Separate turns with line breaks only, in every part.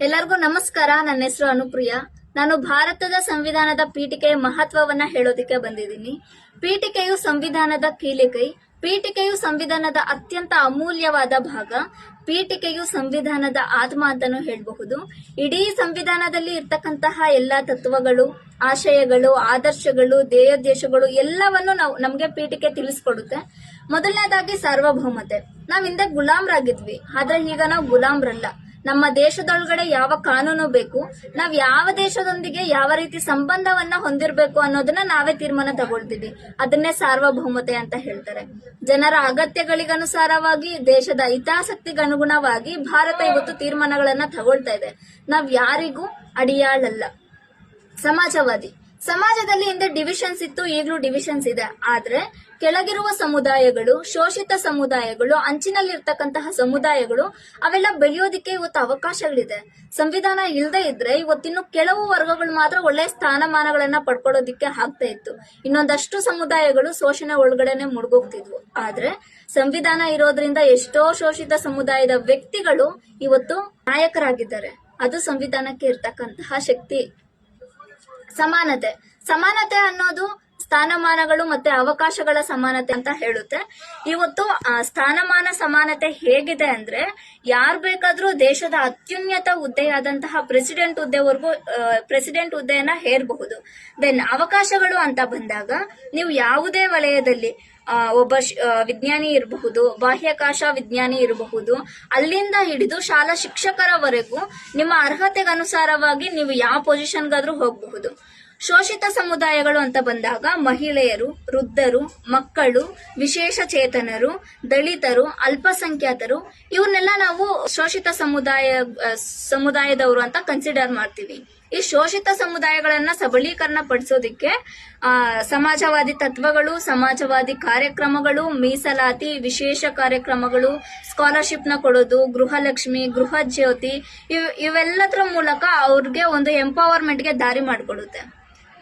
ಎಲ್ಲರಿಗೂ ನಮಸ್ಕಾರ. ನನ್ನ ಹೆಸರು ಅನುಪ್ರಿಯ. ನಾನು ಭಾರತದ ಸಂವಿಧಾನದ ಪೀಠಿಕೆಯ ಮಹತ್ವವನ್ನ ಹೇಳೋದಿಕ್ಕೆ ಬಂದಿದ್ದೀನಿ. ಪೀಠಿಕೆಯು ಸಂವಿಧಾನದ ಕೀಲಿಕೈ ಪೀಠಿಕೆಯು ಸಂವಿಧಾನದ ಅತ್ಯಂತ ಅಮೂಲ್ಯವಾದ ಭಾಗ, ಪೀಠಿಕೆಯು ಸಂವಿಧಾನದ ಆತ್ಮ ಅಂತಾನೂ ಹೇಳಬಹುದು. ಇಡೀ ಸಂವಿಧಾನದಲ್ಲಿ ಇರ್ತಕ್ಕಂತಹ ಎಲ್ಲ ತತ್ವಗಳು, ಆಶಯಗಳು, ಆದರ್ಶಗಳು ಧ್ಯೇಯೋದ್ದೇಶಗಳು ಎಲ್ಲವನ್ನು ನಾವು ನಮಗೆ ಪೀಠಿಕೆ ತಿಳಿಸ್ಕೊಡುತ್ತೆ. ಮೊದಲನೇದಾಗಿ ಸಾರ್ವಭೌಮತೆ. ನಾವ್ ಹಿಂದೆ ಗುಲಾಮ್ರಾಗಿದ್ವಿ. ಆದ್ರೆ ಈಗ ನಾವು ಗುಲಾಮ್ರಲ್ಲ. ನಮ್ಮ ದೇಶದೊಳಗಡೆ ಯಾವ ಕಾನೂನು ಬೇಕು, ನಾವ್ ಯಾವ ದೇಶದೊಂದಿಗೆ ಯಾವ ರೀತಿ ಸಂಬಂಧವನ್ನ ಹೊಂದಿರಬೇಕು ಅನ್ನೋದನ್ನ ನಾವೇ ತೀರ್ಮಾನ ತಗೊಳ್ತೀವಿ. ಅದನ್ನೇ ಸಾರ್ವಭೌಮತೆ ಅಂತ ಹೇಳ್ತಾರೆ. ಜನರ ಅಗತ್ಯಗಳಿಗನುಸಾರವಾಗಿ, ದೇಶದ ಹಿತಾಸಕ್ತಿಗನುಗುಣವಾಗಿ ಭಾರತ ಇವತ್ತು ತೀರ್ಮಾನಗಳನ್ನ ತಗೊಳ್ತಾ ಇದೆ. ನಾವ್ ಯಾರಿಗೂ ಅಡಿಯಾಳಲ್ಲ. ಸಮಾಜವಾದಿ. ಸಮಾಜದಲ್ಲಿ ಹಿಂದೆ ಡಿವಿಷನ್ಸ್ ಇತ್ತು, ಈಗಲೂ ಡಿವಿಷನ್ಸ್ ಇದೆ. ಆದ್ರೆ ಕೆಳಗಿರುವ ಸಮುದಾಯಗಳು, ಶೋಷಿತ ಸಮುದಾಯಗಳು, ಅಂಚಿನಲ್ಲಿರ್ತಕ್ಕಂತಹ ಸಮುದಾಯಗಳು, ಅವೆಲ್ಲ ಬೆಳೆಯೋದಿಕ್ಕೆ ಇವತ್ತು ಅವಕಾಶಗಳಿದೆ. ಸಂವಿಧಾನ ಇಲ್ಲದೆ ಇದ್ರೆ ಇವತ್ತಿನ್ನು ಕೆಲವು ವರ್ಗಗಳು ಮಾತ್ರ ಒಳ್ಳೆ ಸ್ಥಾನಮಾನಗಳನ್ನ ಪಡ್ಕೊಳ್ಳೋದಿಕ್ಕೆ ಆಗ್ತಾ ಇತ್ತು. ಇನ್ನೊಂದಷ್ಟು ಸಮುದಾಯಗಳು ಶೋಷಣೆ ಒಳಗಡೆನೆ ಮುಳುಗೋಗ್ತಿದ್ವು. ಆದ್ರೆ ಸಂವಿಧಾನ ಇರೋದ್ರಿಂದ ಎಷ್ಟೋ ಶೋಷಿತ ಸಮುದಾಯದ ವ್ಯಕ್ತಿಗಳು ಇವತ್ತು ನಾಯಕರಾಗಿದ್ದಾರೆ. ಅದು ಸಂವಿಧಾನಕ್ಕೆ ಇರ್ತಕ್ಕಂತಹ ಶಕ್ತಿ. ಸಮಾನತೆ. ಸಮಾನತೆ ಅನ್ನೋದು ಸ್ಥಾನಮಾನಗಳು ಮತ್ತೆ ಅವಕಾಶಗಳ ಸಮಾನತೆ ಅಂತ ಹೇಳುತ್ತೆ. ಇವತ್ತು ಸ್ಥಾನಮಾನ ಸಮಾನತೆ ಹೇಗಿದೆ ಅಂದ್ರೆ, ಯಾರ್ ಬೇಕಾದ್ರೂ ದೇಶದ ಅತ್ಯುನ್ನತ ಹುದ್ದೆಯಾದಂತಹ ಪ್ರೆಸಿಡೆಂಟ್ ಹುದ್ದೆವರೆಗೂ ಪ್ರೆಸಿಡೆಂಟ್ ಹುದ್ದೆಯನ್ನ ಹೇರಬಹುದು. ದೆನ್ ಅವಕಾಶಗಳು ಅಂತ ಬಂದಾಗ, ನೀವು ಯಾವುದೇ ವಲಯದಲ್ಲಿ ಒಬ್ಬ ವಿಜ್ಞಾನಿ ಇರಬಹುದು, ಬಾಹ್ಯಾಕಾಶ ವಿಜ್ಞಾನಿ ಇರಬಹುದು, ಅಲ್ಲಿಂದ ಹಿಡಿದು ಶಾಲಾ ಶಿಕ್ಷಕರವರೆಗೂ ನಿಮ್ಮ ಅರ್ಹತೆಗೆ ಅನುಸಾರವಾಗಿ ನೀವು ಯಾವ ಪೊಸಿಷನ್ಗಾದ್ರೂ ಹೋಗಬಹುದು. ಶೋಷಿತ ಸಮುದಾಯಗಳು ಅಂತ ಬಂದಾಗ ಮಹಿಳೆಯರು ವೃದ್ಧರು ಮಕ್ಕಳು ವಿಶೇಷ ಚೇತನರು ದಲಿತರು ಅಲ್ಪಸಂಖ್ಯಾತರು ಇವನ್ನೆಲ್ಲ ನಾವು ಶೋಷಿತ ಸಮುದಾಯ ಸಮುದಾಯದವರು ಅಂತ ಕನ್ಸಿಡರ್ ಮಾಡ್ತೀವಿ. ಈ ಶೋಷಿತ ಸಮುದಾಯಗಳನ್ನ ಸಬಲೀಕರಣ ಪಡಿಸೋದಿಕ್ಕೆ ಆ, ಸಮಾಜವಾದಿ ತತ್ವಗಳು ಸಮಾಜವಾದಿ ಕಾರ್ಯಕ್ರಮಗಳು ಮೀಸಲಾತಿ ವಿಶೇಷ ಕಾರ್ಯಕ್ರಮಗಳು ಸ್ಕಾಲರ್ಶಿಪ್ನ ಕೊಡೋದು ಗೃಹಲಕ್ಷ್ಮಿ ಗೃಹ ಜ್ಯೋತಿ ಇವ್ ಇವೆಲ್ಲದರ ಮೂಲಕ ಅವ್ರಿಗೆ ಒಂದು ಎಂಪವರ್ಮೆಂಟ್ಗೆ ದಾರಿ ಮಾಡಿಕೊಡುತ್ತೆ.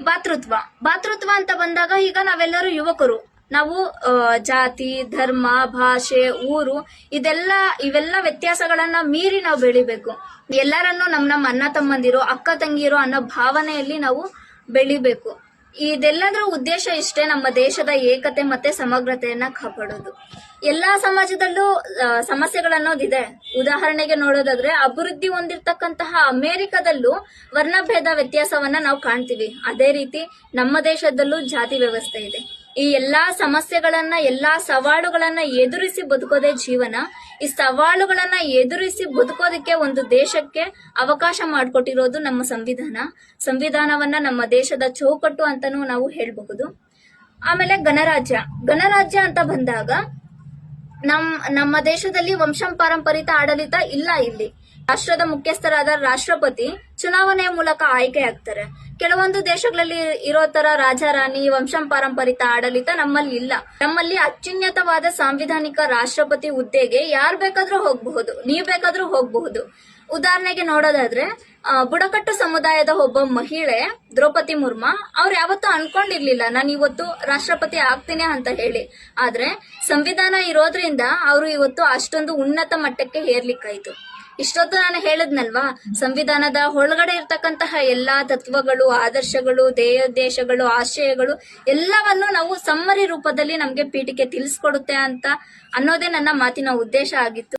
ಭಾತೃತ್ವ. ಭಾತೃತ್ವ ಅಂತ ಬಂದಾಗ ಈಗ ನಾವೆಲ್ಲರೂ ಯುವಕರು. ನಾವು ಜಾತಿ, ಧರ್ಮ, ಭಾಷೆ, ಊರು, ಇದೆಲ್ಲ, ಇವೆಲ್ಲ ವ್ಯತ್ಯಾಸಗಳನ್ನ ಮೀರಿ ನಾವು ಬೆಳಿಬೇಕು. ಎಲ್ಲರನ್ನು ನಮ್ಮ ನಮ್ಮ ಅಣ್ಣ ತಮ್ಮಂದಿರು, ಅಕ್ಕ ತಂಗಿರು ಅನ್ನೋ ಭಾವನೆಯಲ್ಲಿ ನಾವು ಬೆಳಿಬೇಕು. ಇದೆಲ್ಲದರ ಉದ್ದೇಶ ಇಷ್ಟೇ ನಮ್ಮ ದೇಶದ ಏಕತೆ ಮತ್ತೆ ಸಮಗ್ರತೆಯನ್ನ ಕಾಪಾಡೋದು. ಎಲ್ಲಾ ಸಮಾಜದಲ್ಲೂ ಸಮಸ್ಯೆಗಳು ಸಮಸ್ಯೆಗಳನ್ನೋದಿದೆ ಉದಾಹರಣೆಗೆ ನೋಡೋದಾದ್ರೆ, ಅಭಿವೃದ್ಧಿ ಹೊಂದಿರ್ತಕ್ಕಂತಹ ಅಮೆರಿಕದಲ್ಲೂ ವರ್ಣಭೇದ ವ್ಯತ್ಯಾಸವನ್ನ ನಾವು ಕಾಣ್ತೀವಿ. ಅದೇ ರೀತಿ ನಮ್ಮ ದೇಶದಲ್ಲೂ ಜಾತಿ ವ್ಯವಸ್ಥೆ ಇದೆ. ಈ ಎಲ್ಲಾ ಸಮಸ್ಯೆಗಳನ್ನ, ಎಲ್ಲಾ ಸವಾಲುಗಳನ್ನ ಎದುರಿಸಿ ಬದುಕೋದೇ ಜೀವನ. ಈ ಸವಾಲುಗಳನ್ನ ಎದುರಿಸಿ ಬದುಕೋದಕ್ಕೆ ಒಂದು ದೇಶಕ್ಕೆ ಅವಕಾಶ ಮಾಡಿಕೊಟ್ಟಿರೋದು ನಮ್ಮ ಸಂವಿಧಾನ. ಸಂವಿಧಾನವನ್ನ ನಮ್ಮ ದೇಶದ ಚೌಕಟ್ಟು ಅಂತಾನೂ ನಾವು ಹೇಳಬಹುದು. ಆಮೇಲೆ ಗಣರಾಜ್ಯ. ಗಣರಾಜ್ಯ ಅಂತ ಬಂದಾಗ ನಮ್, ನಮ್ಮ ದೇಶದಲ್ಲಿ ವಂಶಪಾರಂಪರಿತ ಆಡಳಿತ ಇಲ್ಲ ಇಲ್ಲಿ. ರಾಷ್ಟ್ರದ ಮುಖ್ಯಸ್ಥರಾದ ರಾಷ್ಟ್ರಪತಿ ಚುನಾವಣೆಯ ಮೂಲಕ ಆಯ್ಕೆ ಆಗ್ತಾರೆ ಕೆಲವೊಂದು ದೇಶಗಳಲ್ಲಿ ಇರೋ ತರ ರಾಜಾರಾಣಿ ರಾಣಿ ವಂಶಪಾರಂಪರಿತ ಆಡಳಿತ ನಮ್ಮಲ್ಲಿ ಇಲ್ಲ. ನಮ್ಮಲ್ಲಿ ಅತ್ಯುನ್ನತವಾದ ಸಾಂವಿಧಾನಿಕ ರಾಷ್ಟ್ರಪತಿ ಹುದ್ದೆಗೆ ಯಾರು ಬೇಕಾದ್ರೂ ಹೋಗಬಹುದು, ನೀವು ಬೇಕಾದ್ರೂ ಹೋಗಬಹುದು. ಉದಾಹರಣೆಗೆ ನೋಡೋದಾದ್ರೆ ಬುಡಕಟ್ಟು ಸಮುದಾಯದ ಒಬ್ಬ ಮಹಿಳೆ, ದ್ರೌಪದಿ ಮುರ್ಮಾ, ಅವ್ರು ಯಾವತ್ತೂ ಅನ್ಕೊಂಡಿರ್ಲಿಲ್ಲ, ನಾನು ಇವತ್ತು ರಾಷ್ಟ್ರಪತಿ ಆಗ್ತೀನಿ ಅಂತ ಹೇಳಿ. ಆದ್ರೆ, ಸಂವಿಧಾನ ಇರೋದ್ರಿಂದ ಅವರು ಇವತ್ತು ಅಷ್ಟೊಂದು ಉನ್ನತ ಮಟ್ಟಕ್ಕೆ ಏರ್ಲಿಕ್ಕಾಯ್ತು. ಇಷ್ಟೊತ್ತು ನಾನು ಹೇಳದ್ನಲ್ವಾ? ಸಂವಿಧಾನದ ಒಳಗಡೆ ಇರ್ತಕ್ಕಂತಹ ಎಲ್ಲಾ ತತ್ವಗಳು, ಆದರ್ಶಗಳು ಧ್ಯೇಯೋದ್ದೇಶಗಳು ಆಶಯಗಳು ಎಲ್ಲವನ್ನು ನಾವು ಸಮ್ಮರಿ ರೂಪದಲ್ಲಿ ನಮ್ಗೆ ಪೀಠಿಕೆ ತಿಳಿಸ್ಕೊಡುತ್ತೆ ಅಂತ ಅನ್ನೋದೇ ನನ್ನ ಮಾತಿನ ಉದ್ದೇಶ ಆಗಿತ್ತು.